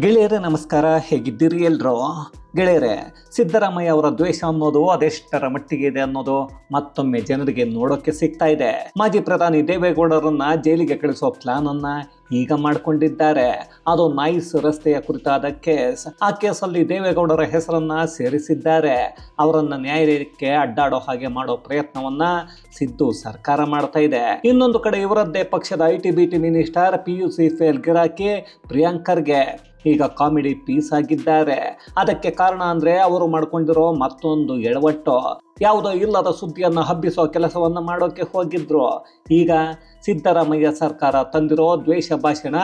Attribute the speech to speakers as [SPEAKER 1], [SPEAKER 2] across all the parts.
[SPEAKER 1] ಗೆಳೆಯರೇ, ನಮಸ್ಕಾರ. ಹೇಗಿದ್ದೀರಿ ಎಲ್ರು? ಗೆಳೆಯರೇ, ಸಿದ್ದರಾಮಯ್ಯ ಅವರ ದ್ವೇಷ ಅನ್ನೋದು ಅದೆಷ್ಟರ ಮಟ್ಟಿಗೆ ಇದೆ ಅನ್ನೋದು ಮತ್ತೊಮ್ಮೆ ಜನರಿಗೆ ನೋಡೋಕೆ ಸಿಗ್ತಾ ಇದೆ. ಮಾಜಿ ಪ್ರಧಾನಿ ದೇವೇಗೌಡರನ್ನ ಜೈಲಿಗೆ ಕಳಿಸೋ ಪ್ಲಾನ್ ಅನ್ನ ಈಗ ಮಾಡಿಕೊಂಡಿದ್ದಾರೆ. ಅದು ನೈಸ್ ರಸ್ತೆಯ ಕುರಿತಾದ ಕೇಸ್. ಆ ಕೇಸಲ್ಲಿ ದೇವೇಗೌಡರ ಹೆಸರನ್ನ ಸೇರಿಸಿದ್ದಾರೆ. ಅವರನ್ನ ನ್ಯಾಯಾಲಯಕ್ಕೆ ಅಡ್ಡಾಡೋ ಹಾಗೆ ಮಾಡೋ ಪ್ರಯತ್ನವನ್ನ ಸಿದ್ದು ಸರ್ಕಾರ ಮಾಡ್ತಾ ಇದೆ. ಇನ್ನೊಂದು ಕಡೆ ಇವರದ್ದೇ ಪಕ್ಷದ IT BT minister P U C fail ಗಿರಾಕಿ ಪ್ರಿಯಾಂಕರ್ಗೆ. ಈಗ ಕಾಮಿಡಿ ಪೀಸ್ ಆಗಿದ್ದಾರೆ. ಅದಕ್ಕೆ ಕಾರಣ ಅಂದ್ರೆ ಅವರು ಮಾಡ್ಕೊಂಡಿರೋ ಮತ್ತೊಂದು ಎಡವಟ್ಟು. ಯಾವುದೋ ಇಲ್ಲದ ಸುದ್ದಿಯನ್ನು ಹಬ್ಬಿಸೋ ಕೆಲಸವನ್ನು ಮಾಡೋಕೆ ಹೋಗಿದ್ರು. ಈಗ ಸಿದ್ದರಾಮಯ್ಯ ಸರ್ಕಾರ ತಂದಿರೋ ದ್ವೇಷ ಭಾಷಣ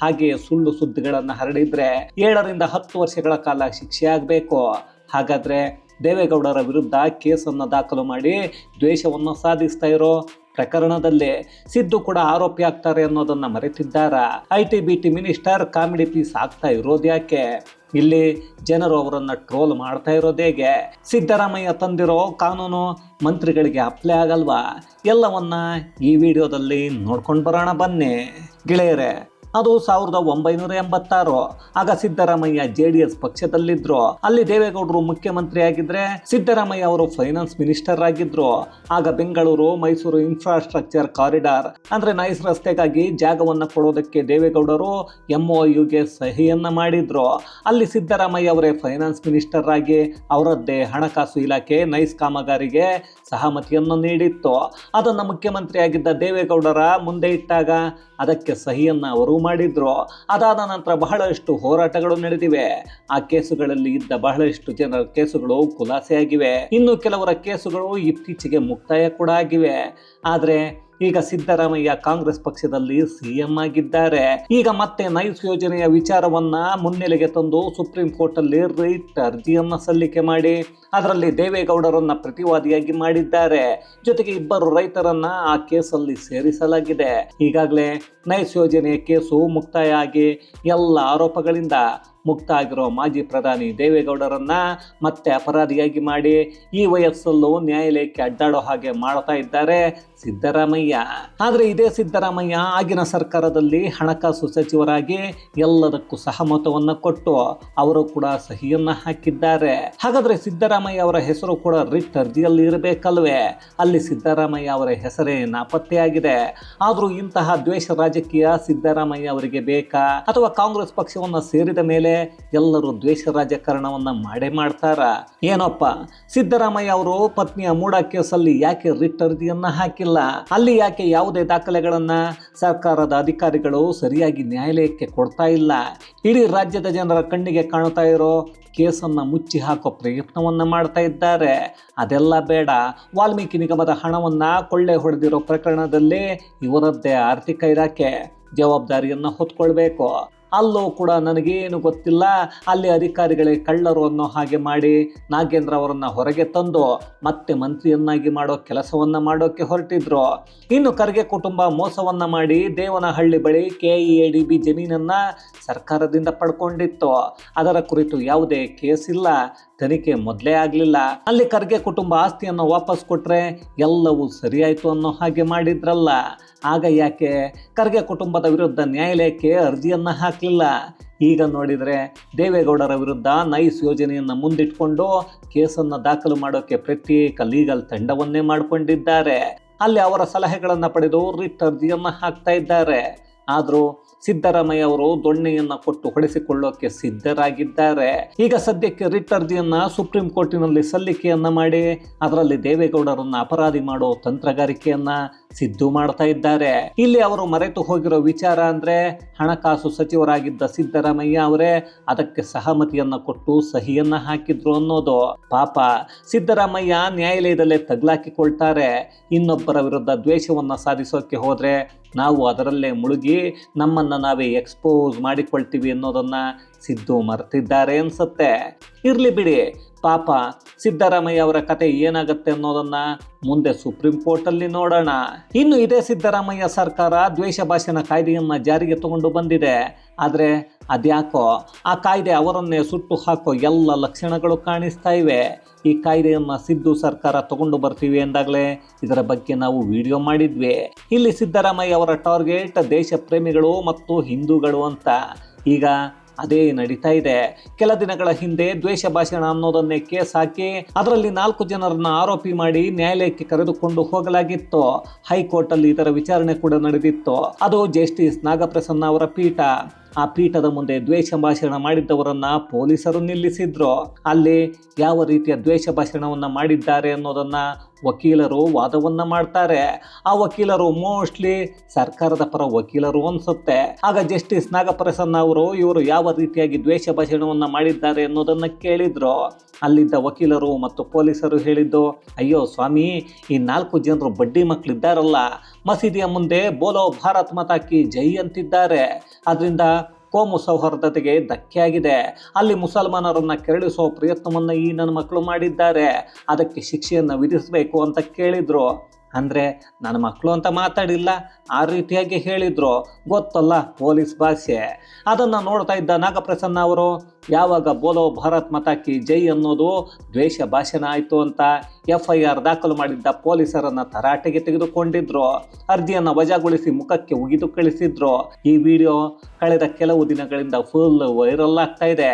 [SPEAKER 1] ಹಾಗೆಯೇ ಸುಳ್ಳು ಸುದ್ದಿಗಳನ್ನು ಹರಡಿದ್ರೆ ಏಳರಿಂದ ಹತ್ತು ವರ್ಷಗಳ ಕಾಲ ಶಿಕ್ಷೆ ಆಗಬೇಕು. ಹಾಗಾದ್ರೆ ದೇವೇಗೌಡರ ವಿರುದ್ಧ ಕೇಸನ್ನು ದಾಖಲು ಮಾಡಿ ದ್ವೇಷವನ್ನು ಸಾಧಿಸ್ತಾ ಇರೋ ಪ್ರಕರಣದಲ್ಲಿ ಸಿದ್ದು ಕೂಡ ಆರೋಪಿ ಆಗ್ತಾರೆ ಅನ್ನೋದನ್ನ ಮರೆತಿದ್ದಾರ? I T minister comedy piece ಆಗ್ತಾ ಇರೋದು ಯಾಕೆ? ಇಲ್ಲಿ ಜನರು ಅವರನ್ನ ಟ್ರೋಲ್ ಮಾಡ್ತಾ ಇರೋದು ಹೇಗೆ? ಸಿದ್ದರಾಮಯ್ಯ ತಂದಿರೋ ಕಾನೂನು ಮಂತ್ರಿಗಳಿಗೆ ಅಪ್ಲೈ ಆಗಲ್ವಾ? ಎಲ್ಲವನ್ನ ಈ ವಿಡಿಯೋದಲ್ಲಿ ನೋಡ್ಕೊಂಡು ಬರೋಣ ಬನ್ನಿ. ಗೆಳೆಯರೇ ಅದು ಸಾವಿರದ ಒಂಬೈನೂರ ಎಂಬತ್ತಾರು. ಆಗ ಸಿದ್ದರಾಮಯ್ಯ ಜೆ ಡಿ ಎಸ್ ಪಕ್ಷದಲ್ಲಿದ್ರು. ಅಲ್ಲಿ ದೇವೇಗೌಡರು ಮುಖ್ಯಮಂತ್ರಿ ಆಗಿದ್ರೆ ಸಿದ್ದರಾಮಯ್ಯ ಅವರು ಫೈನಾನ್ಸ್ ಮಿನಿಸ್ಟರ್ ಆಗಿದ್ರು. ಆಗ ಬೆಂಗಳೂರು, ಮೈಸೂರು ಇನ್ಫ್ರಾಸ್ಟ್ರಕ್ಚರ್ ಕಾರಿಡಾರ್ ಅಂದ್ರೆ ನೈಸ್ ರಸ್ತೆಗಾಗಿ ಜಾಗವನ್ನ ಕೊಡೋದಕ್ಕೆ ದೇವೇಗೌಡರು ಎಂಒಯುಗೆ ಸಹಿಯನ್ನ ಮಾಡಿದ್ರು. ಅಲ್ಲಿ ಸಿದ್ದರಾಮಯ್ಯ ಅವರೇ ಫೈನಾನ್ಸ್ ಮಿನಿಸ್ಟರ್ ಆಗಿ ಅವರದ್ದೇ ಹಣಕಾಸು ಇಲಾಖೆ ನೈಸ್ ಕಾಮಗಾರಿಗೆ ಸಹಮತಿಯನ್ನು ನೀಡಿತ್ತು. ಅದನ್ನು ಮುಖ್ಯಮಂತ್ರಿ ಆಗಿದ್ದ ದೇವೇಗೌಡರ ಮುಂದೆ ಇಟ್ಟಾಗ ಅದಕ್ಕೆ ಸಹಿಯನ್ನ ಅವರು ಮಾಡಿದ್ರು, ಅದಾದ ನಂತರ ಬಹಳಷ್ಟು ಹೋರಾಟಗಳು ನಡೆದಿವೆ. ಆ ಕೇಸುಗಳಲ್ಲಿ ಇದ್ದ ಬಹಳಷ್ಟು ಜನರ ಕೇಸುಗಳು ಖುಲಾಸೆಯಾಗಿವೆ. ಇನ್ನು ಕೆಲವರ ಕೇಸುಗಳು ಇತ್ತೀಚೆಗೆ ಮುಕ್ತಾಯ ಕೂಡ ಆಗಿವೆ. ಆದರೆ, ಈಗ ಸಿದ್ದರಾಮಯ್ಯ ಕಾಂಗ್ರೆಸ್ ಪಕ್ಷದಲ್ಲಿ ಸಿಎಂ ಆಗಿದ್ದಾರೆ. ಈಗ ಮತ್ತೆ ನೈಸ್ ಯೋಜನೆಯ ವಿಚಾರವನ್ನ ಮುನ್ನೆಲೆಗೆ ತಂದು ಸುಪ್ರೀಂ ಕೋರ್ಟ್ ಅಲ್ಲಿ ರೈಟ್ ಅರ್ಜಿಯನ್ನ ಸಲ್ಲಿಕೆ ಮಾಡಿ. ಅದರಲ್ಲಿ ದೇವೇಗೌಡರನ್ನ ಪ್ರತಿವಾದಿಯಾಗಿ ಮಾಡಿದ್ದಾರೆ. ಜೊತೆಗೆ ಇಬ್ಬರು ರೈತರನ್ನ ಆ ಕೇಸಲ್ಲಿ ಸೇರಿಸಲಾಗಿದೆ. ಈಗಾಗಲೇ ನೈಸ್ ಯೋಜನೆಯ ಕೇಸು ಮುಕ್ತಾಯ ಆಗಿ ಎಲ್ಲ ಆರೋಪಗಳಿಂದ ಮುಕ್ತ ಆಗಿರೋ ಮಾಜಿ ಪ್ರಧಾನಿ ದೇವೇಗೌಡರನ್ನ ಮತ್ತೆ ಅಪರಾಧಿಯಾಗಿ ಮಾಡಿ ಈ ವಯಸ್ಸಲ್ಲೂ ನ್ಯಾಯಾಲಯಕ್ಕೆ ಅಡ್ಡಾಡೋ ಹಾಗೆ ಮಾಡ್ತಾ ಇದ್ದಾರೆ ಸಿದ್ದರಾಮಯ್ಯ. ಆದರೆ ಇದೇ ಸಿದ್ದರಾಮಯ್ಯ ಆಗಿನ ಸರ್ಕಾರದಲ್ಲಿ ಹಣಕಾಸು ಸಚಿವರಾಗಿ ಎಲ್ಲದಕ್ಕೂ ಸಹಮತವನ್ನು ಕೊಟ್ಟು ಅವರು ಕೂಡ ಸಹಿಯನ್ನ ಹಾಕಿದ್ದಾರೆ. ಹಾಗಾದ್ರೆ ಸಿದ್ದರಾಮಯ್ಯ ಅವರ ಹೆಸರು ಕೂಡ ರಿಟ್ ಅರ್ಜಿಯಲ್ಲಿ ಇರಬೇಕಲ್ವೇ? ಅಲ್ಲಿ ಸಿದ್ದರಾಮಯ್ಯ ಅವರ ಹೆಸರೇ ನಾಪತ್ತೆಯಾಗಿದೆ. ಆದರೂ ಇಂತಹ ದ್ವೇಷ ರಾಜಕೀಯ ಸಿದ್ದರಾಮಯ್ಯ ಅವರಿಗೆ ಬೇಕಾ? ಅಥವಾ ಕಾಂಗ್ರೆಸ್ ಪಕ್ಷವನ್ನು ಸೇರಿದ ಮೇಲೆ ಎಲ್ಲರೂ ದ್ವೇಷ ರಾಜಕಾರಣವನ್ನ ಮಾಡೇ ಮಾಡ್ತಾರ? ಏನಪ್ಪ, ಸಿದ್ದರಾಮಯ್ಯ ಅವರು ಪತ್ನಿಯ ಮೂಡ ಕೇಸಲ್ಲಿ ಯಾಕೆ ರಿಟ್ ಅರ್ಜಿಯನ್ನ ಹಾಕಿಲ್ಲ? ಅಲ್ಲಿ ಯಾಕೆ ಯಾವುದೇ ದಾಖಲೆಗಳನ್ನ ಸರ್ಕಾರದ ಅಧಿಕಾರಿಗಳು ಸರಿಯಾಗಿ ನ್ಯಾಯಾಲಯಕ್ಕೆ ಕೊಡ್ತಾ ಇಲ್ಲ? ಇಡೀ ರಾಜ್ಯದ ಜನರ ಕಣ್ಣಿಗೆ ಕಾಣ್ತಾ ಇರೋ ಕೇಸನ್ನ ಮುಚ್ಚಿ ಹಾಕೋ ಪ್ರಯತ್ನವನ್ನು ಮಾಡ್ತಾ ಇದ್ದಾರೆ. ಅದೆಲ್ಲ ಬೇಡ. ವಾಲ್ಮೀಕಿ ನಿಗಮದ ಹಣವನ್ನು ಕೊಳ್ಳೆ ಹೊಡೆದಿರೋ ಪ್ರಕರಣದಲ್ಲಿ ಇವರದ್ದೇ ಆರ್ಥಿಕ ಇಲಾಖೆ ಜವಾಬ್ದಾರಿಯನ್ನು ಹೊತ್ಕೊಳ್ಬೇಕು. ಅಲ್ಲೂ ಕೂಡ ನನಗೇನು ಗೊತ್ತಿಲ್ಲ. ಅಲ್ಲಿ ಅಧಿಕಾರಿಗಳೇ ಕಳ್ಳರು ಅನ್ನೋ ಹಾಗೆ ಮಾಡಿ ನಾಗೇಂದ್ರ ಅವರನ್ನು ಹೊರಗೆ ತಂದು ಮತ್ತೆ ಮಂತ್ರಿಯನ್ನಾಗಿ ಮಾಡೋ ಕೆಲಸವನ್ನು ಮಾಡೋಕ್ಕೆ ಹೊರಟಿದ್ರು. ಇನ್ನು ಖರ್ಗೆ ಕುಟುಂಬ ಮೋಸವನ್ನು ಮಾಡಿ ದೇವನಹಳ್ಳಿ ಬಳಿ K I A D B ಜಮೀನನ್ನು ಸರ್ಕಾರದಿಂದ ಪಡ್ಕೊಂಡಿತ್ತು. ಅದರ ಕುರಿತು ಯಾವುದೇ ಕೇಸ್ ಇಲ್ಲ. ತನಿಖೆ ಮೊದಲೇ ಆಗಲಿಲ್ಲ. ಅಲ್ಲಿ ಖರ್ಗೆ ಕುಟುಂಬ ಆಸ್ತಿಯನ್ನು ವಾಪಸ್ ಕೊಟ್ರೆ ಎಲ್ಲವೂ ಸರಿಯಾಯಿತು ಅನ್ನೋ ಹಾಗೆ ಮಾಡಿದ್ರಲ್ಲ. ಆಗ ಯಾಕೆ? ಖರ್ಗೆ ಕುಟುಂಬದ ವಿರುದ್ಧ ನ್ಯಾಯಾಲಯಕ್ಕೆ ಅರ್ಜಿಯನ್ನ ಹಾಕಲಿಲ್ಲ. ಈಗ ನೋಡಿದರೆ ದೇವೇಗೌಡರ ವಿರುದ್ಧ ನೈಸ್ ಯೋಜನೆಯನ್ನು ಮುಂದಿಟ್ಕೊಂಡು ಕೇಸನ್ನು ದಾಖಲು ಮಾಡೋಕೆ ಪ್ರತ್ಯೇಕ ಲೀಗಲ್ ತಂಡವನ್ನೇ ಮಾಡಿಕೊಂಡಿದ್ದಾರೆ. ಅಲ್ಲಿ ಅವರ ಸಲಹೆಗಳನ್ನು ಪಡೆದು ರಿಟ್ ಅರ್ಜಿಯನ್ನು ಹಾಕ್ತಾ ಇದ್ದಾರೆ. ಆದರೂ ಸಿದ್ದರಾಮಯ್ಯ ಅವರು ದೊಣ್ಣೆಯನ್ನು ಕೊಟ್ಟು ಹೊಡೆಸಿಕೊಳ್ಳೋಕೆ ಸಿದ್ಧರಾಗಿದ್ದಾರೆ. ಈಗ ಸದ್ಯಕ್ಕೆ ರಿಟ್ ಅರ್ಜಿಯನ್ನ ಸುಪ್ರೀಂ ಕೋರ್ಟಿನಲ್ಲಿ ಸಲ್ಲಿಕೆಯನ್ನ ಮಾಡಿ, ಅದರಲ್ಲಿ ದೇವೇಗೌಡರನ್ನ ಅಪರಾಧಿ ಮಾಡೋ ತಂತ್ರಗಾರಿಕೆಯನ್ನ ಸಿದ್ದು ಮಾಡ್ತಾ ಇದ್ದಾರೆ. ಇಲ್ಲಿ ಅವರು ಮರೆತು ಹೋಗಿರೋ ವಿಚಾರ ಅಂದ್ರೆ ಹಣಕಾಸು ಸಚಿವರಾಗಿದ್ದ ಸಿದ್ದರಾಮಯ್ಯ ಅವರೇ ಅದಕ್ಕೆ ಸಹಮತಿಯನ್ನ ಕೊಟ್ಟು ಸಹಿಯನ್ನ ಹಾಕಿದ್ರು ಅನ್ನೋದು. ಪಾಪ, ಸಿದ್ದರಾಮಯ್ಯ ನ್ಯಾಯಾಲಯದಲ್ಲೇ ತಗ್ಲಾಕಿಕೊಳ್ತಾರೆ. ಇನ್ನೊಬ್ಬರ ವಿರುದ್ಧ ದ್ವೇಷವನ್ನ ಸಾಧಿಸೋಕೆ ಹೋದ್ರೆ ನಾವು ಅದರಲ್ಲೇ ಮುಳುಗಿ ನಮ್ಮನ್ನು ನಾವೇ ಎಕ್ಸ್ಪೋಸ್ ಮಾಡಿಕೊಳ್ತೀವಿ ಅನ್ನೋದನ್ನ ಸಿದ್ದು ಮರ್ತಿದ್ದಾರೆ ಅನ್ಸುತ್ತೆ. ಇರ್ಲಿ ಬಿಡಿ. ಪಾಪ ಸಿದ್ದರಾಮಯ್ಯ ಅವರ ಕತೆ ಏನಾಗುತ್ತೆ ಅನ್ನೋದನ್ನ ಮುಂದೆ ಸುಪ್ರೀಂ ಕೋರ್ಟಲ್ಲಿ ನೋಡೋಣ. ಇನ್ನು ಇದೇ ಸಿದ್ದರಾಮಯ್ಯ ಸರ್ಕಾರ ದ್ವೇಷ ಭಾಷಣ ಕಾಯ್ದೆಯನ್ನ ಜಾರಿಗೆ ತಗೊಂಡು ಬಂದಿದೆ. ಆದರೆ ಅದ್ಯಾಕೋ? ಆ ಕಾಯ್ದೆ ಅವರನ್ನೇ ಸುಟ್ಟು ಹಾಕೋ ಎಲ್ಲ ಲಕ್ಷಣಗಳು ಕಾಣಿಸ್ತಾ ಇವೆ. ಈ ಕಾಯ್ದೆಯನ್ನು ಸಿದ್ದು ಸರ್ಕಾರ ತಗೊಂಡು ಬರ್ತೀವಿ ಎಂದಾಗಲೇ ಇದರ ಬಗ್ಗೆ ನಾವು ವಿಡಿಯೋ ಮಾಡಿದ್ವಿ. ಇಲ್ಲಿ ಸಿದ್ದರಾಮಯ್ಯ ಅವರ ಟಾರ್ಗೆಟ್ ದೇಶ ಪ್ರೇಮಿಗಳು ಮತ್ತು ಹಿಂದೂಗಳು ಅಂತ. ಈಗ ಅದೇ ನಡೀತಾ ಇದೆ. ಕೆಲ ದಿನಗಳ ಹಿಂದೆ ದ್ವೇಷ ಭಾಷಣ ಅನ್ನೋದನ್ನೇ ಕೇಸ್ ಹಾಕಿ ಅದರಲ್ಲಿ ನಾಲ್ಕು ಜನರನ್ನ ಆರೋಪಿ ಮಾಡಿ ನ್ಯಾಯಾಲಯಕ್ಕೆ ಕರೆದುಕೊಂಡು ಹೋಗಲಾಗಿತ್ತು. ಹೈಕೋರ್ಟ್ ಅಲ್ಲಿ ಇದರ ವಿಚಾರಣೆ ಕೂಡ ನಡೆದಿತ್ತು. ಅದು ಜಸ್ಟಿಸ್ ನಾಗಪ್ರಸನ್ನ ಅವರ ಪೀಠ. ಆ ಪೀಠದ ಮುಂದೆ ದ್ವೇಷ ಭಾಷಣ ಮಾಡಿದ್ದವರನ್ನ ಪೊಲೀಸರು ನಿಲ್ಲಿಸಿದ್ರು. ಅಲ್ಲಿ ಯಾವ ರೀತಿಯ ದ್ವೇಷ ಭಾಷಣವನ್ನ ಮಾಡಿದ್ದಾರೆ ಅನ್ನೋದನ್ನ ವಕೀಲರು ವಾದವನ್ನ ಮಾಡ್ತಾರೆ. ಆ ವಕೀಲರು ಮೋಸ್ಟ್ಲಿ ಸರ್ಕಾರದ ಪರ ವಕೀಲರು ಅನ್ಸುತ್ತೆ. ಆಗ ಜಸ್ಟಿಸ್ ನಾಗಪ್ರಸನ್ನ ಅವರು ಇವರು ಯಾವ ರೀತಿಯಾಗಿ ದ್ವೇಷ ಭಾಷಣವನ್ನ ಮಾಡಿದ್ದಾರೆ ಅನ್ನೋದನ್ನ ಕೇಳಿದ್ರು. ಅಲ್ಲಿದ್ದ ವಕೀಲರು ಮತ್ತು ಪೊಲೀಸರು ಹೇಳಿದ್ದು, ಅಯ್ಯೋ ಸ್ವಾಮಿ, ಈ ನಾಲ್ಕು ಜನರು ಬಡ್ಡಿ ಮಕ್ಕಳಿದ್ದಾರಲ್ಲ ಮಸೀದಿಯ ಮುಂದೆ ಬೋಲೋ ಭಾರತ್ ಮಾತಾ ಕಿ ಜೈ ಅಂತಿದ್ದಾರೆ. ಅದರಿಂದ ಕೋಮು ಸೌಹಾರ್ದತೆಗೆ ಧಕ್ಕೆಯಾಗಿದೆ. ಅಲ್ಲಿ ಮುಸಲ್ಮಾನರನ್ನು ಕೆರಳಿಸುವ ಪ್ರಯತ್ನವನ್ನು ಈ ನನ್ನ ಮಕ್ಕಳು ಮಾಡಿದ್ದಾರೆ. ಅದಕ್ಕೆ ಶಿಕ್ಷೆಯನ್ನು ವಿಧಿಸಬೇಕು ಅಂತ ಕೇಳಿದ್ರು. ಅಂದರೆ ನನ್ನ ಮಕ್ಕಳು ಅಂತ ಮಾತಾಡಿಲ್ಲ, ಆ ರೀತಿಯಾಗಿ ಹೇಳಿದ್ರು. ಗೊತ್ತಲ್ಲ ಪೊಲೀಸ್ ಭಾಷೆ. ಅದನ್ನು ನೋಡ್ತಾ ಇದ್ದ ನಾಗಪ್ರಸನ್ನ ಅವರು, ಯಾವಾಗ ಬೋಲೋ ಭಾರತ್ ಮತಾಕಿ ಜೈ ಅನ್ನೋದು ದ್ವೇಷ ಭಾಷಣ ಆಯಿತು ಅಂತ ಎಫ್ ಐ ಆರ್ ದಾಖಲು ಮಾಡಿದ್ದ ಪೊಲೀಸರನ್ನು ತರಾಟೆಗೆ ತೆಗೆದುಕೊಂಡಿದ್ರು. ಅರ್ಜಿಯನ್ನು ವಜಾಗೊಳಿಸಿ ಮುಖಕ್ಕೆ ಉಗಿದು ಕಳಿಸಿದ್ರು. ಈ ವಿಡಿಯೋ ಕಳೆದ ಕೆಲವು ದಿನಗಳಿಂದ ಫುಲ್ ವೈರಲ್ ಆಗ್ತಾ ಇದೆ.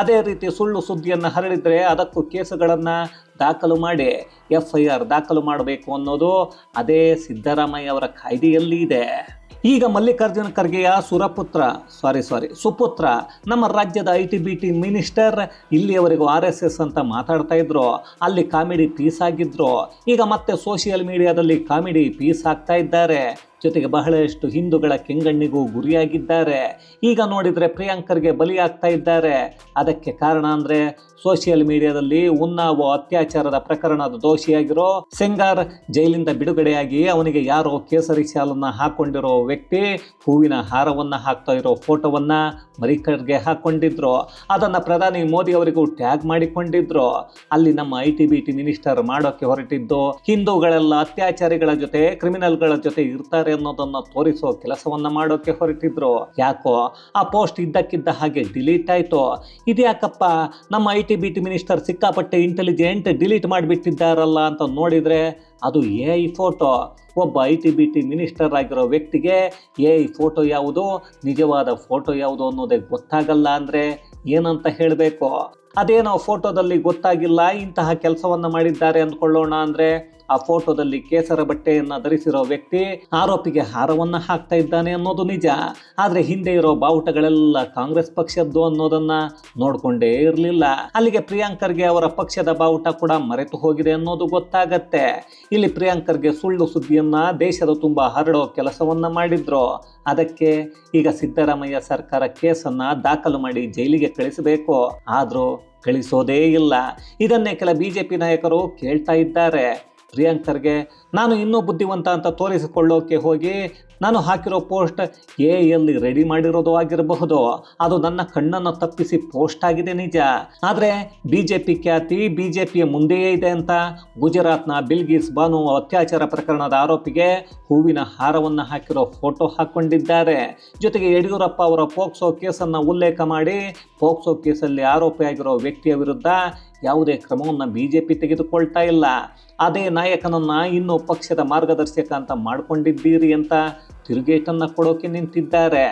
[SPEAKER 1] ಅದೇ ರೀತಿ ಸುಳ್ಳು ಸುದ್ದಿಯನ್ನು ಹರಡಿದರೆ ಅದಕ್ಕೂ ಕೇಸುಗಳನ್ನು ದಾಖಲು ಮಾಡಿ ಎಫ್ ಐ ಆರ್ ದಾಖಲು ಮಾಡಬೇಕು ಅನ್ನೋದು ಅದೇ ಸಿದ್ದರಾಮಯ್ಯ ಅವರ ಕಾಯ್ದೆಯಲ್ಲಿ ಇದೆ. ಈಗ ಮಲ್ಲಿಕಾರ್ಜುನ ಖರ್ಗೆಯ ಸುರಪುತ್ರ ಸಾರಿ ಸಾರಿ ಸುಪುತ್ರ, ನಮ್ಮ ರಾಜ್ಯದ I T B T minister ಇಲ್ಲಿಯವರೆಗೂ ಆರ್ ಎಸ್ ಎಸ್ ಅಂತ ಮಾತಾಡ್ತಾ ಇದ್ರು. ಅಲ್ಲಿ ಕಾಮಿಡಿ ಪೀಸ್ ಆಗಿದ್ರು. ಈಗ ಮತ್ತೆ ಸೋಷಿಯಲ್ ಮೀಡಿಯಾದಲ್ಲಿ ಕಾಮಿಡಿ ಪೀಸ್ ಆಗ್ತಾ ಇದ್ದಾರೆ. ಜೊತೆಗೆ ಬಹಳಷ್ಟು ಹಿಂದೂಗಳ ಕೆಂಗಣ್ಣಿಗೂ ಗುರಿಯಾಗಿದ್ದಾರೆ. ಈಗ ನೋಡಿದರೆ ಪ್ರಿಯಾಂಕರ್ಗೆ ಬಲಿಯಾಗ್ತಾ ಇದ್ದಾರೆ. ಅದಕ್ಕೆ ಕಾರಣ ಅಂದರೆ ಸೋಷಿಯಲ್ ಮೀಡಿಯಾದಲ್ಲಿ ಉನ್ನಾವೋ ಅತ್ಯಾಚಾರದ ಪ್ರಕರಣದ ದೋಷಿಯಾಗಿರೋ ಸೆಂಗಾರ್ ಜೈಲಿಂದ ಬಿಡುಗಡೆಯಾಗಿ ಅವನಿಗೆ ಯಾರೋ ಕೇಸರಿ ಶಾಲನ್ನು ಹಾಕೊಂಡಿರೋ ವ್ಯಕ್ತಿ ಹೂವಿನ ಹಾರವನ್ನ ಹಾಕ್ತಾ ಇರೋ ಫೋಟೋವನ್ನು ಮರಿಕರ್ಗೆ ಹಾಕೊಂಡಿದ್ರು. ಅದನ್ನ ಪ್ರಧಾನಿ ಮೋದಿ ಅವರಿಗೂ ಟ್ಯಾಗ್ ಮಾಡಿಕೊಂಡಿದ್ರು. ಅಲ್ಲಿ ನಮ್ಮ I T B T minister ಮಾಡೋಕೆ ಹೊರಟಿದ್ದು ಹಿಂದೂಗಳೆಲ್ಲ ಅತ್ಯಾಚಾರಿಗಳ ಜೊತೆ, ಕ್ರಿಮಿನಲ್ಗಳ ಜೊತೆ ಇರ್ತಾರೆ. ಅನ್ನೋದನ್ನ ತೋರಿಸೋ ಕೆಲಸವನ್ನ ಮಾಡೋಕೆ ಹೊರಟಿದ್ರು. ಯಾಕೋ? ಆ ಪೋಸ್ಟ್ ಇದ್ದಕ್ಕಿದ್ದ ಹಾಗೆ ಡಿಲೀಟ್ ಆಯ್ತು. ಇದ್ಯಾಕಪ್ಪ ನಮ್ಮ I T B T minister ಸಿಕ್ಕಾಪಟ್ಟೆ ಇಂಟೆಲಿಜೆಂಟ್ ಡಿಲೀಟ್ ಮಾಡಿಬಿಟ್ಟಿದ್ದಾರಲ್ಲ ಅಂತ ನೋಡಿದ್ರೆ ಅದು ಎ ಐ ಫೋಟೋ ಒಬ್ಬ I T B T minister ಆಗಿರೋ ವ್ಯಕ್ತಿಗೆ ಎ ಐ ಫೋಟೋ ಯಾವುದು, ನಿಜವಾದ ಫೋಟೋ ಯಾವುದು ಅನ್ನೋದೇ ಗೊತ್ತಾಗಲ್ಲ ಅಂದ್ರೆ ಏನಂತ ಹೇಳಬೇಕು? ಅದೇನೋ ಫೋಟೋದಲ್ಲಿ ಗೊತ್ತಾಗಿಲ್ಲ, ಇಂತಹ ಕೆಲಸವನ್ನ ಮಾಡಿದ್ದಾರೆ ಅಂದ್ಕೊಳ್ಳೋಣ ಅಂದರೆ ಆ ಫೋಟೋದಲ್ಲಿ ಕೇಸರ ಬಟ್ಟೆಯನ್ನ ಧರಿಸಿರೋ ವ್ಯಕ್ತಿ ಆರೋಪಿಗೆ ಹಾರವನ್ನ ಹಾಕ್ತಾ ಇದ್ದಾನೆ ಅನ್ನೋದು ನಿಜ. ಆದ್ರೆ ಹಿಂದೆ ಇರೋ ಬಾವುಟಗಳೆಲ್ಲ ಕಾಂಗ್ರೆಸ್ ಪಕ್ಷದ್ದು ಅನ್ನೋದನ್ನ ನೋಡ್ಕೊಂಡೇ ಇರಲಿಲ್ಲ. ಅಲ್ಲಿಗೆ ಪ್ರಿಯಾಂಕರ್ಗೆ ಅವರ ಪಕ್ಷದ ಬಾವುಟ ಕೂಡ ಮರೆತು ಹೋಗಿದೆ ಅನ್ನೋದು ಗೊತ್ತಾಗತ್ತೆ. ಇಲ್ಲಿ ಪ್ರಿಯಾಂಕರ್ಗೆ ಸುಳ್ಳು ಸುದ್ದಿಯನ್ನ ದೇಶದ ತುಂಬಾ ಹರಡೋ ಕೆಲಸವನ್ನ ಮಾಡಿದ್ರು. ಅದಕ್ಕೆ ಈಗ ಸಿದ್ದರಾಮಯ್ಯ ಸರ್ಕಾರ ಕೇಸನ್ನ ದಾಖಲು ಮಾಡಿ ಜೈಲಿಗೆ ಕಳಿಸಬೇಕು. ಆದ್ರೂ ಕಳಿಸೋದೇ ಇಲ್ಲ. ಇದನ್ನೇ ಕೆಲ ಬಿಜೆಪಿ ನಾಯಕರು ಕೇಳ್ತಾ ಇದ್ದಾರೆ. ಪ್ರಿಯಾಂಕರ್ಗೆ ನಾನು ಇನ್ನೂ ಬುದ್ಧಿವಂತ ಅಂತ ತೋರಿಸಿಕೊಳ್ಳೋಕೆ ಹೋಗಿ ನಾನು ಹಾಕಿರೋ ಪೋಸ್ಟ್ ಎ ಎಲ್ಲಿ ರೆಡಿ ಮಾಡಿರೋದು ಆಗಿರಬಹುದು. ಅದು ನನ್ನ ಕಣ್ಣನ್ನು ತಪ್ಪಿಸಿ ಪೋಸ್ಟ್ ಆಗಿದೆ ನಿಜ. ಆದರೆ ಬಿ ಜೆ ಪಿ ಖ್ಯಾತಿ ಬಿ ಜೆ ಪಿಯ ಮುಂದೆಯೇ ಇದೆ ಅಂತ ಗುಜರಾತ್ನ ಬಿಲ್ಗಿಸ್ ಬಾನು ಅತ್ಯಾಚಾರ ಪ್ರಕರಣದ ಆರೋಪಿಗೆ ಹೂವಿನ ಹಾರವನ್ನು ಹಾಕಿರೋ ಫೋಟೋ ಹಾಕ್ಕೊಂಡಿದ್ದಾರೆ. ಜೊತೆಗೆ ಯಡಿಯೂರಪ್ಪ ಅವರ ಪೋಕ್ಸೋ ಕೇಸನ್ನು ಉಲ್ಲೇಖ ಮಾಡಿ ಪೋಕ್ಸೋ ಕೇಸಲ್ಲಿ ಆರೋಪಿಯಾಗಿರೋ ವ್ಯಕ್ತಿಯ ವಿರುದ್ಧ ಯಾವುದೇ ಕ್ರಮವನ್ನು ಬಿ ಜೆ ಪಿ ತೆಗೆದುಕೊಳ್ತಾ ಇಲ್ಲ. ಅದೇ ನಾಯಕನನ್ನು ಇನ್ನೂ ಪಕ್ಷದ ಮಾರ್ಗದರ್ಶಕ ಅಂತ ಮಾಡ್ಕೊಂಡಿದ್ದೀರಿ ಅಂತ ತಿರುಗೇಟನ್ನು ಕೊಡೋಕೆ ನಿಂತಿದ್ದಾರೆ.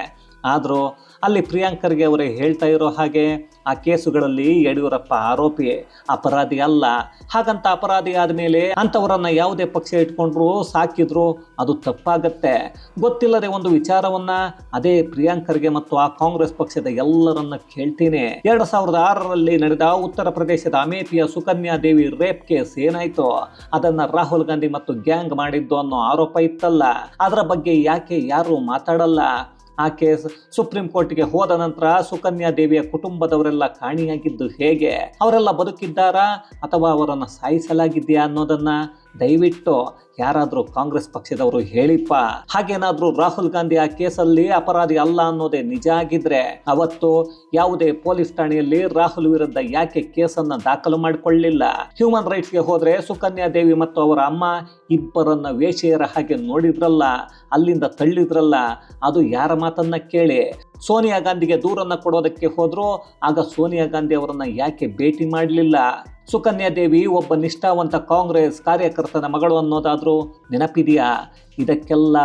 [SPEAKER 1] ಆದರೂ ಅಲ್ಲಿ ಪ್ರಿಯಾಂಕರ್ಗೆ ಅವರೇ ಹೇಳ್ತಾ ಇರೋ ಹಾಗೆ ಆ ಕೇಸುಗಳಲ್ಲಿ ಯಡಿಯೂರಪ್ಪ ಆರೋಪಿ ಅಪರಾಧಿ ಅಲ್ಲ. ಹಾಗಂತ ಅಪರಾಧಿ ಆದಮೇಲೆ ಅಂಥವರನ್ನು ಯಾವುದೇ ಪಕ್ಷ ಇಟ್ಕೊಂಡ್ರು, ಸಾಕಿದ್ರು ಅದು ತಪ್ಪಾಗತ್ತೆ. ಗೊತ್ತಿಲ್ಲದೆ ಒಂದು ವಿಚಾರವನ್ನ ಅದೇ ಪ್ರಿಯಾಂಕರ್ಗೆ ಮತ್ತು ಆ ಕಾಂಗ್ರೆಸ್ ಪಕ್ಷದ ಎಲ್ಲರನ್ನ ಕೇಳ್ತೀನಿ. ಎರಡು ಸಾವಿರದ ಆರರಲ್ಲಿ ನಡೆದ ಉತ್ತರ ಪ್ರದೇಶದ ಅಮೇಥಿಯ ಸುಕನ್ಯಾ ದೇವಿ ರೇಪ್ ಕೇಸ್ ಏನಾಯ್ತು? ಅದನ್ನ ರಾಹುಲ್ ಗಾಂಧಿ ಮತ್ತು ಗ್ಯಾಂಗ್ ಮಾಡಿದ್ದು ಅನ್ನೋ ಆರೋಪ ಇತ್ತಲ್ಲ. ಅದರ ಬಗ್ಗೆ ಯಾಕೆ ಯಾರು ಮಾತಾಡಲ್ಲ? ಆ ಕೇಸ್ ಸುಪ್ರೀಂ ಕೋರ್ಟ್ಗೆ ಹೋದ ನಂತರ ಸುಕನ್ಯಾ ದೇವಿಯ ಕುಟುಂಬದವರೆಲ್ಲ ಕಾಣಿಯಾಗಿದ್ದು ಹೇಗೆ? ಅವರೆಲ್ಲ ಬದುಕಿದ್ದಾರಾ ಅಥವಾ ಅವರನ್ನು ಸಾಯಿಸಲಾಗಿದೆಯಾ ಅನ್ನೋದನ್ನ ದಯವಿಟ್ಟು ಯಾರಾದರೂ ಕಾಂಗ್ರೆಸ್ ಪಕ್ಷದವರು ಹೇಳಿಪ್ಪ. ಹಾಗೇನಾದರೂ ರಾಹುಲ್ ಗಾಂಧಿ ಆ ಕೇಸಲ್ಲಿ ಅಪರಾಧಿ ಅಲ್ಲ ಅನ್ನೋದೇ ನಿಜ ಆಗಿದ್ರೆ ಅವತ್ತು ಯಾವುದೇ ಪೊಲೀಸ್ ಠಾಣೆಯಲ್ಲಿ ರಾಹುಲ್ ವಿರುದ್ಧ ಯಾಕೆ ಕೇಸನ್ನ ದಾಖಲು ಮಾಡಿಕೊಳ್ಳಿಲ್ಲ? ಹ್ಯೂಮನ್ ರೈಟ್ಸ್ಗೆ ಹೋದ್ರೆ ಸುಕನ್ಯಾ ದೇವಿ ಮತ್ತು ಅವರ ಅಮ್ಮ ಇಬ್ಬರನ್ನ ವೇಷೆಯರ ಹಾಗೆ ನೋಡಿದ್ರಲ್ಲ, ಅಲ್ಲಿಂದ ತಳ್ಳಿದ್ರಲ್ಲ, ಅದು ಯಾರ ಮಾತನ್ನ ಕೇಳಿ? ಸೋನಿಯಾ ಗಾಂಧಿಗೆ ದೂರನ್ನು ಕೊಡೋದಕ್ಕೆ ಹೋದ್ರು ಆಗ ಸೋನಿಯಾ ಗಾಂಧಿ ಅವರನ್ನು ಯಾಕೆ ಭೇಟಿ ಮಾಡಲಿಲ್ಲ? ಸುಕನ್ಯಾ ದೇವಿ ಒಬ್ಬ ನಿಷ್ಠಾವಂತ ಕಾಂಗ್ರೆಸ್ ಕಾರ್ಯಕರ್ತನ ಮಗಳು ಅನ್ನೋದಾದರೂ ನೆನಪಿದೆಯಾ? ಇದಕ್ಕೆಲ್ಲ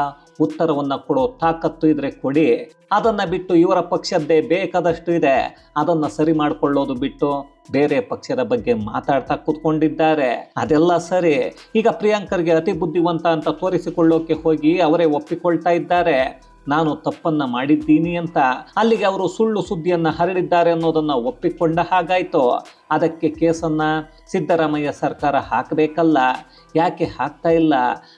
[SPEAKER 1] ಉತ್ತರವನ್ನು ಕೊಡೋ ತಾಕತ್ತು ಇದ್ರೆ ಕೊಡಿ. ಅದನ್ನು ಬಿಟ್ಟು ಇವರ ಪಕ್ಷದ್ದೇ ಬೇಕಾದಷ್ಟು ಇದೆ. ಅದನ್ನು ಸರಿ ಮಾಡಿಕೊಳ್ಳೋದು ಬಿಟ್ಟು ಬೇರೆ ಪಕ್ಷದ ಬಗ್ಗೆ ಮಾತಾಡ್ತಾ ಕೂತ್ಕೊಂಡಿದ್ದಾರೆ. ಅದೆಲ್ಲ ಸರಿ. ಈಗ ಪ್ರಿಯಾಂಕರ್ಗೆ ಅತಿ ಬುದ್ಧಿವಂತ ಅಂತ ತೋರಿಸಿಕೊಳ್ಳೋಕೆ ಹೋಗಿ ಅವರೇ ಒಪ್ಪಿಕೊಳ್ತಾ ಇದ್ದಾರೆ. ನಾನು ತಪ್ಪನ್ನ ಮಾಡಿದ್ದೀನಿ ಅಂತ ಅಲ್ಲಿಗೆ ಅವರು ಸುಳ್ಳು ಸುದ್ದಿಯನ್ನ ಹರಡಿದ್ದಾರೆ ಅನ್ನೋದನ್ನ ಒಪ್ಪಿಕೊಂಡ ಹಾಗಾಯ್ತು. ಅದಕ್ಕೆ ಕೇಸನ್ನ ಸಿದ್ದರಾಮಯ್ಯ ಸರ್ಕಾರ ಹಾಕಬೇಕಲ್ಲ, ಯಾಕೆ ಹಾಕ್ತಾ ಇಲ್ಲ?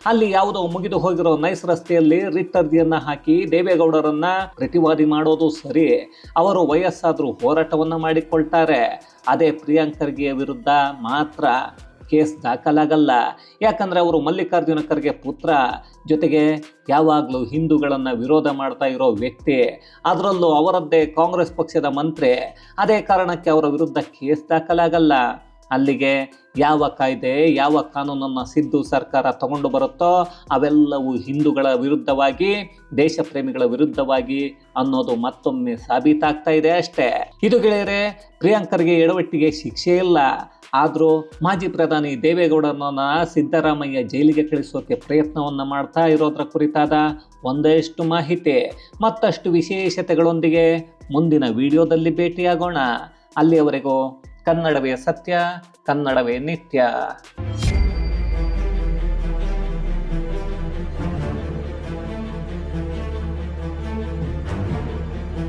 [SPEAKER 1] ಅಲ್ಲಿ ಯಾವುದೋ ಮುಗಿದು ಹೋಗಿರೋ ನೈಸ್ ರಸ್ತೆಯಲ್ಲಿ ರಿಟ್ ಅರ್ಜಿಯನ್ನ ಹಾಕಿ ದೇವೇಗೌಡರನ್ನ ಪ್ರತಿವಾದಿ ಮಾಡೋದು ಸರಿ, ಅವರು ವಯಸ್ಸಾದ್ರೂ ಹೋರಾಟವನ್ನ ಮಾಡಿಕೊಳ್ತಾರೆ. ಅದೇ ಪ್ರಿಯಾಂಕರ್ಗೆ ವಿರುದ್ಧ ಮಾತ್ರ ಕೇಸ್ ದಾಖಲಾಗಲ್ಲ. ಯಾಕಂದ್ರೆ ಅವರು ಮಲ್ಲಿಕಾರ್ಜುನ ಖರ್ಗೆ ಪುತ್ರ, ಜೊತೆಗೆ ಯಾವಾಗಲೂ ಹಿಂದೂಗಳನ್ನು ವಿರೋಧ ಮಾಡ್ತಾ ಇರೋ ವ್ಯಕ್ತಿ. ಅದರಲ್ಲೂ ಅವರದ್ದೇ ಕಾಂಗ್ರೆಸ್ ಪಕ್ಷದ ಮಂತ್ರಿ. ಅದೇ ಕಾರಣಕ್ಕೆ ಅವರ ವಿರುದ್ಧ ಕೇಸ್ ದಾಖಲಾಗಲ್ಲ. ಅಲ್ಲಿಗೆ ಯಾವ ಕಾಯ್ದೆ, ಯಾವ ಕಾನೂನನ್ನು ಸಿದ್ದು ಸರ್ಕಾರ ತಗೊಂಡು ಬರುತ್ತೋ ಅವೆಲ್ಲವೂ ಹಿಂದೂಗಳ ವಿರುದ್ಧವಾಗಿ, ದೇಶ ಪ್ರೇಮಿಗಳ ವಿರುದ್ಧವಾಗಿ ಅನ್ನೋದು ಮತ್ತೊಮ್ಮೆ ಸಾಬೀತಾಗ್ತಾ ಇದೆ ಅಷ್ಟೇ. ಇದು ಗೆಳೆಯರೆ, ಪ್ರಿಯಾಂಕರ್ಗೆ ಎಡವಟ್ಟಿಗೆ ಶಿಕ್ಷೆ ಇಲ್ಲ. ಆದರೂ ಮಾಜಿ ಪ್ರಧಾನಿ ದೇವೇಗೌಡರನ್ನ ಸಿದ್ದರಾಮಯ್ಯ ಜೈಲಿಗೆ ಕಳಿಸೋಕೆ ಪ್ರಯತ್ನವನ್ನು ಮಾಡ್ತಾ ಇರೋದ್ರ ಕುರಿತಾದ ಒಂದಷ್ಟು ಮಾಹಿತಿ. ಮತ್ತಷ್ಟು ವಿಶೇಷತೆಗಳೊಂದಿಗೆ ಮುಂದಿನ ವಿಡಿಯೋದಲ್ಲಿ ಭೇಟಿಯಾಗೋಣ. ಅಲ್ಲಿಯವರೆಗೂ ಕನ್ನಡವೇ ಸತ್ಯ, ಕನ್ನಡವೇ ನಿತ್ಯ.